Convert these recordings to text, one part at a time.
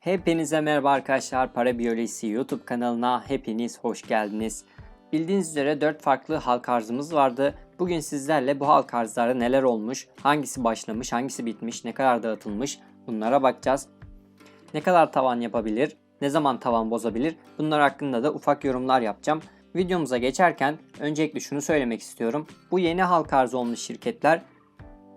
Hepinize merhaba arkadaşlar. Para Biyolojisi YouTube kanalına hepiniz hoş geldiniz. Bildiğiniz üzere 4 farklı halk arzımız vardı. Bugün sizlerle bu halk arzlarda neler olmuş, hangisi başlamış, hangisi bitmiş, ne kadar dağıtılmış bunlara bakacağız. Ne kadar tavan yapabilir, ne zaman tavan bozabilir bunlar hakkında da ufak yorumlar yapacağım. Videomuza geçerken öncelikle şunu söylemek istiyorum. Bu yeni halk arzı olmuş şirketler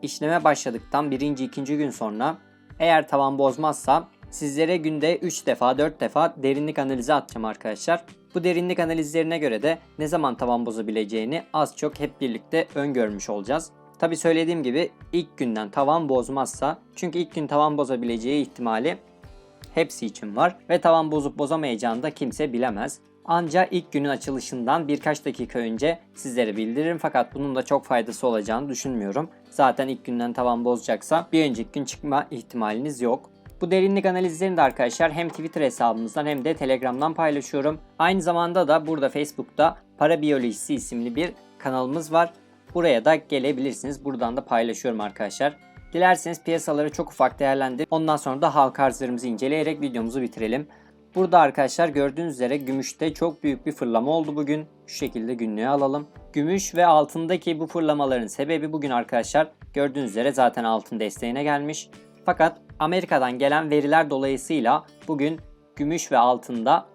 işleme başladıktan birinci ikinci gün sonra eğer tavan bozmazsa sizlere günde 3 defa 4 defa derinlik analizi atacağım arkadaşlar. Bu derinlik analizlerine göre de ne zaman tavan bozabileceğini az çok hep birlikte öngörmüş olacağız. Tabi söylediğim gibi ilk günden tavan bozmazsa çünkü ilk gün tavan bozabileceği ihtimali hepsi için var ve tavan bozup bozamayacağını da kimse bilemez. Ancak ilk günün açılışından birkaç dakika önce sizlere bildiririm fakat bunun da çok faydası olacağını düşünmüyorum. Zaten ilk günden tavan bozacaksa bir önceki gün çıkma ihtimaliniz yok. Bu derinlik analizlerini de arkadaşlar hem Twitter hesabımızdan hem de Telegram'dan paylaşıyorum. Aynı zamanda da burada Facebook'ta Para Biyolojisi isimli bir kanalımız var. Buraya da gelebilirsiniz. Buradan da paylaşıyorum arkadaşlar. Dilerseniz piyasaları çok ufak değerlendirip ondan sonra da halka arzlarımızı inceleyerek videomuzu bitirelim. Burada arkadaşlar gördüğünüz üzere gümüşte çok büyük bir fırlama oldu bugün. Şu şekilde günlüğe alalım. Gümüş ve altındaki bu fırlamaların sebebi bugün arkadaşlar gördüğünüz üzere zaten altın desteğine gelmiş. Fakat Amerika'dan gelen veriler dolayısıyla bugün gümüş ve altında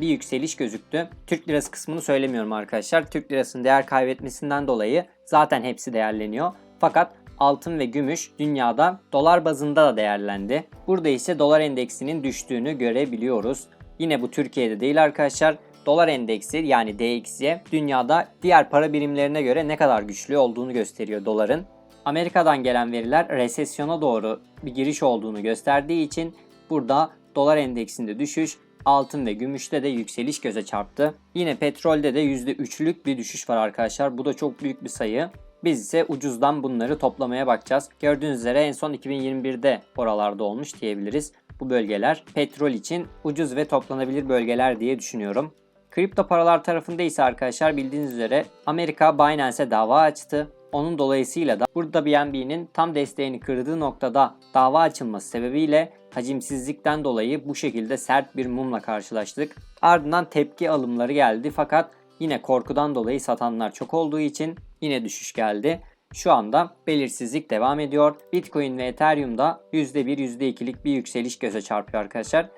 bir yükseliş gözüktü. Türk lirası kısmını söylemiyorum arkadaşlar. Türk lirasının değer kaybetmesinden dolayı zaten hepsi değerleniyor. Fakat altın ve gümüş dünyada dolar bazında da değerlendi. Burada ise dolar endeksinin düştüğünü görebiliyoruz. Yine bu Türkiye'de değil arkadaşlar. Dolar endeksi yani DXY dünyada diğer para birimlerine göre ne kadar güçlü olduğunu gösteriyor doların. Amerika'dan gelen veriler resesyona doğru bir giriş olduğunu gösterdiği için burada dolar endeksinde düşüş, altın ve gümüşte de yükseliş göze çarptı. Yine petrolde de %3'lük bir düşüş var arkadaşlar. Bu da çok büyük bir sayı. Biz ise ucuzdan bunları toplamaya bakacağız. Gördüğünüz üzere en son 2021'de oralarda olmuş diyebiliriz. Bu bölgeler petrol için ucuz ve toplanabilir bölgeler diye düşünüyorum. Kripto paralar tarafında ise arkadaşlar bildiğiniz üzere Amerika Binance'e dava açtı. Onun dolayısıyla da burada BNB'nin tam desteğini kırdığı noktada dava açılması sebebiyle hacimsizlikten dolayı bu şekilde sert bir mumla karşılaştık. Ardından tepki alımları geldi fakat yine korkudan dolayı satanlar çok olduğu için yine düşüş geldi. Şu anda belirsizlik devam ediyor. Bitcoin ve Ethereum'da %1, %2'lik bir yükseliş göze çarpıyor arkadaşlar.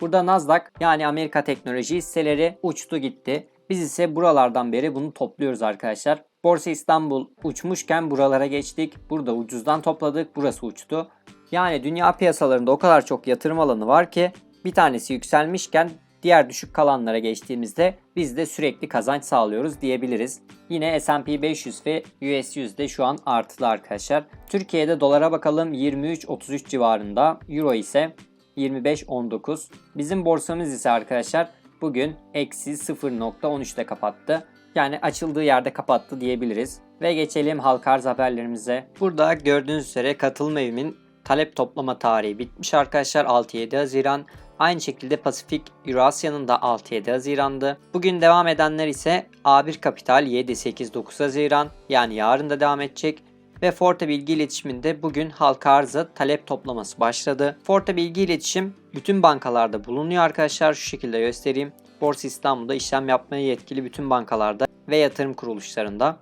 Burada Nasdaq yani Amerika teknoloji hisseleri uçtu gitti. Biz ise buralardan beri bunu topluyoruz arkadaşlar. Borsa İstanbul uçmuşken buralara geçtik. Burada ucuzdan topladık. Burası uçtu. Yani dünya piyasalarında o kadar çok yatırım alanı var ki bir tanesi yükselmişken diğer düşük kalanlara geçtiğimizde biz de sürekli kazanç sağlıyoruz diyebiliriz. Yine S&P 500 ve US 100 de şu an artılı arkadaşlar. Türkiye'de dolara bakalım 23.33 civarında. Euro ise 25.19. Bizim borsamız ise arkadaşlar bugün eksi 0.13'te kapattı. Yani açıldığı yerde kapattı diyebiliriz. Ve geçelim halka arz haberlerimize. Burada gördüğünüz üzere katılım evimin talep toplama tarihi bitmiş arkadaşlar 6-7 Haziran. Aynı şekilde Pasifik Eurasya'nın da 6-7 Haziran'dı. Bugün devam edenler ise A1 Kapital 7-8-9 Haziran yani yarın da devam edecek. Ve Forte Bilgi İletişiminde bugün halka arzı talep toplaması başladı. Forte Bilgi İletişim bütün bankalarda bulunuyor arkadaşlar. Şu şekilde göstereyim. Borsa İstanbul'da işlem yapmaya yetkili bütün bankalarda ve yatırım kuruluşlarında.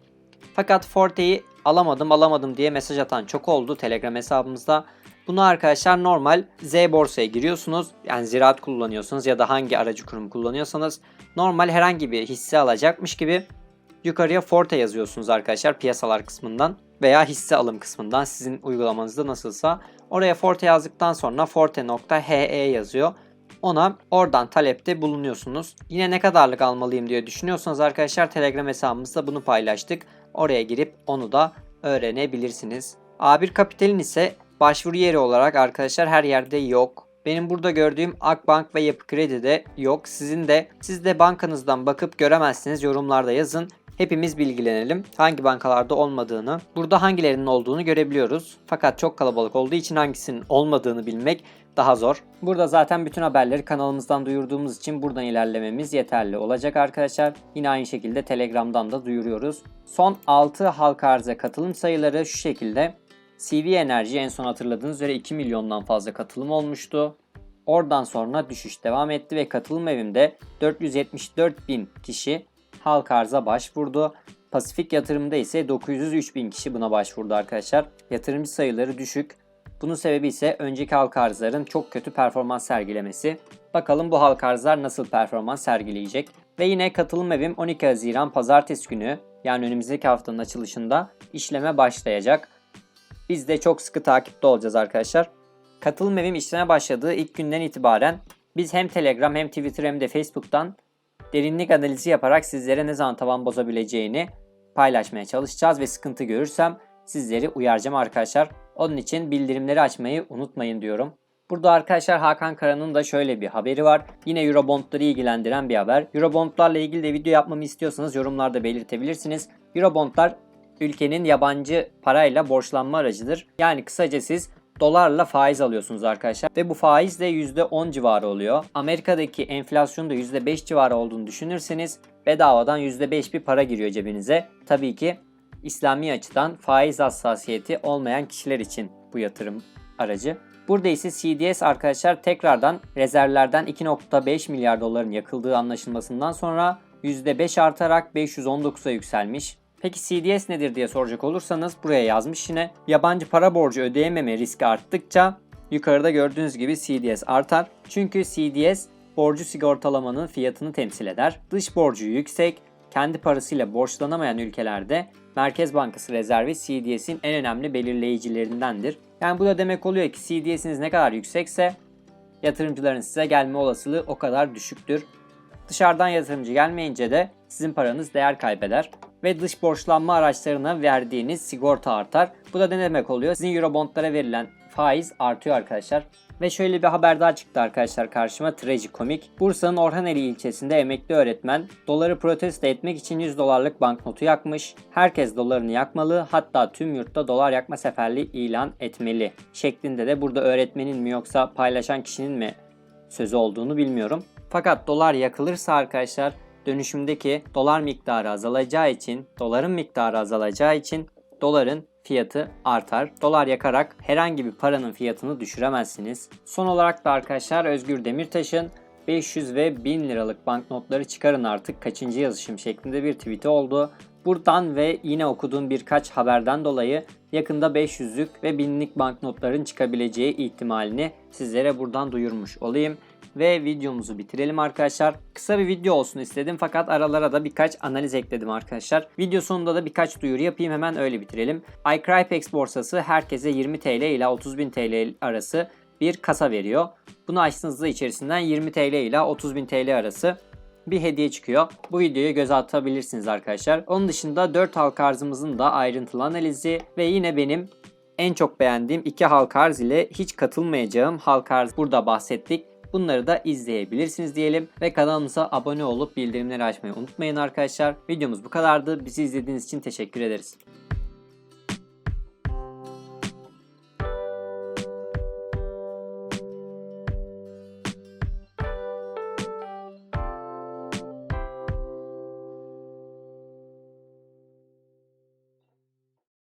Fakat Forte'yi alamadım alamadım diye mesaj atan çok oldu Telegram hesabımızda. Bunu arkadaşlar normal Z borsaya giriyorsunuz. Yani ziraat kullanıyorsunuz ya da hangi aracı kurum kullanıyorsanız normal herhangi bir hisse alacakmış gibi yukarıya Forte yazıyorsunuz arkadaşlar piyasalar kısmından veya hisse alım kısmından sizin uygulamanızda nasılsa. Oraya Forte yazdıktan sonra forte.he yazıyor. Ona oradan talepte bulunuyorsunuz. Yine ne kadarlık almalıyım diye düşünüyorsanız arkadaşlar Telegram hesabımızda bunu paylaştık. Oraya girip onu da öğrenebilirsiniz. A1 Kapital'in ise başvuru yeri olarak arkadaşlar her yerde yok. Benim burada gördüğüm Akbank ve Yapı Kredi'de yok. Sizin de siz de bankanızdan bakıp göremezsiniz yorumlarda yazın. Hepimiz bilgilenelim hangi bankalarda olmadığını, burada hangilerinin olduğunu görebiliyoruz. Fakat çok kalabalık olduğu için hangisinin olmadığını bilmek daha zor. Burada zaten bütün haberleri kanalımızdan duyurduğumuz için buradan ilerlememiz yeterli olacak arkadaşlar. Yine aynı şekilde Telegram'dan da duyuruyoruz. Son 6 halka arıza katılım sayıları şu şekilde. CV Enerji en son hatırladığınız üzere 2 milyondan fazla katılım olmuştu. Oradan sonra düşüş devam etti ve katılım evimde 474 bin kişi halka arza başvurdu. Pasifik yatırımda ise 903 bin kişi buna başvurdu arkadaşlar. Yatırımcı sayıları düşük. Bunun sebebi ise önceki halka arzların çok kötü performans sergilemesi. Bakalım bu halka arzlar nasıl performans sergileyecek. Ve yine katılım evim 12 Haziran pazartesi günü yani önümüzdeki haftanın açılışında işleme başlayacak. Biz de çok sıkı takipte olacağız arkadaşlar. Katılım evim işleme başladığı ilk günden itibaren biz hem Telegram hem Twitter hem de Facebook'tan derinlik analizi yaparak sizlere ne zaman tavan bozabileceğini paylaşmaya çalışacağız ve sıkıntı görürsem sizleri uyaracağım arkadaşlar. Onun için bildirimleri açmayı unutmayın diyorum. Burada arkadaşlar Hakan Kara'nın da şöyle bir haberi var. Yine Eurobondları ilgilendiren bir haber. Eurobondlarla ilgili de video yapmamı istiyorsanız yorumlarda belirtebilirsiniz. Eurobondlar ülkenin yabancı parayla borçlanma aracıdır. Yani kısaca siz dolarla faiz alıyorsunuz arkadaşlar. Ve bu faiz de %10 civarı oluyor. Amerika'daki enflasyonun da %5 civarı olduğunu düşünürseniz bedavadan %5 bir para giriyor cebinize. Tabii ki İslami açıdan faiz hassasiyeti olmayan kişiler için bu yatırım aracı. Burada ise CDS arkadaşlar tekrardan rezervlerden 2.5 milyar doların yakıldığı anlaşılmasından sonra %5 artarak 519'a yükselmiş. Peki CDS nedir diye soracak olursanız buraya yazmış yine. Yabancı para borcu ödeyememe riski arttıkça yukarıda gördüğünüz gibi CDS artar. Çünkü CDS borcu sigortalamanın fiyatını temsil eder. Dış borcu yüksek, kendi parasıyla borçlanamayan ülkelerde Merkez Bankası rezervi CDS'in en önemli belirleyicilerindendir. Yani bu da demek oluyor ki CDS'iniz ne kadar yüksekse yatırımcıların size gelme olasılığı o kadar düşüktür. Dışarıdan yatırımcı gelmeyince de sizin paranız değer kaybeder ve dış borçlanma araçlarına verdiğiniz sigorta artar. Bu da ne demek oluyor? Sizin Eurobondlara verilen faiz artıyor arkadaşlar. Ve şöyle bir haber daha çıktı arkadaşlar karşıma trajikomik. Bursa'nın Orhaneli ilçesinde emekli öğretmen doları protesto etmek için 100 dolarlık banknotu yakmış. Herkes dolarını yakmalı hatta tüm yurtta dolar yakma seferliği ilan etmeli şeklinde de burada öğretmenin mi yoksa paylaşan kişinin mi sözü olduğunu bilmiyorum. Fakat dolar yakılırsa arkadaşlar dönüşümdeki dolar miktarı azalacağı için, doların miktarı azalacağı için doların fiyatı artar. Dolar yakarak herhangi bir paranın fiyatını düşüremezsiniz. Son olarak da arkadaşlar Özgür Demirtaş'ın 500 ve 1000 liralık banknotları çıkarın artık kaçıncı yazışım şeklinde bir tweet'i oldu. Buradan ve yine okuduğum birkaç haberden dolayı yakında 500'lük ve 1000'lik banknotların çıkabileceği ihtimalini sizlere buradan duyurmuş olayım ve videomuzu bitirelim arkadaşlar. Kısa bir video olsun istedim fakat aralara da birkaç analiz ekledim arkadaşlar. Video sonunda da birkaç duyuru yapayım hemen öyle bitirelim. iCrypex borsası herkese 20 TL ile 30.000 TL arası bir kasa veriyor. Bunu açtığınızda içerisinden 20 TL ile 30.000 TL arası bir hediye çıkıyor. Bu videoyu göz atabilirsiniz arkadaşlar. Onun dışında 4 halka arzımızın da ayrıntılı analizi ve yine benim en çok beğendiğim iki halka arz ile hiç katılmayacağım halka arz burada bahsettik. Bunları da izleyebilirsiniz diyelim ve kanalımıza abone olup bildirimleri açmayı unutmayın arkadaşlar. Videomuz bu kadardı. Bizi izlediğiniz için teşekkür ederiz.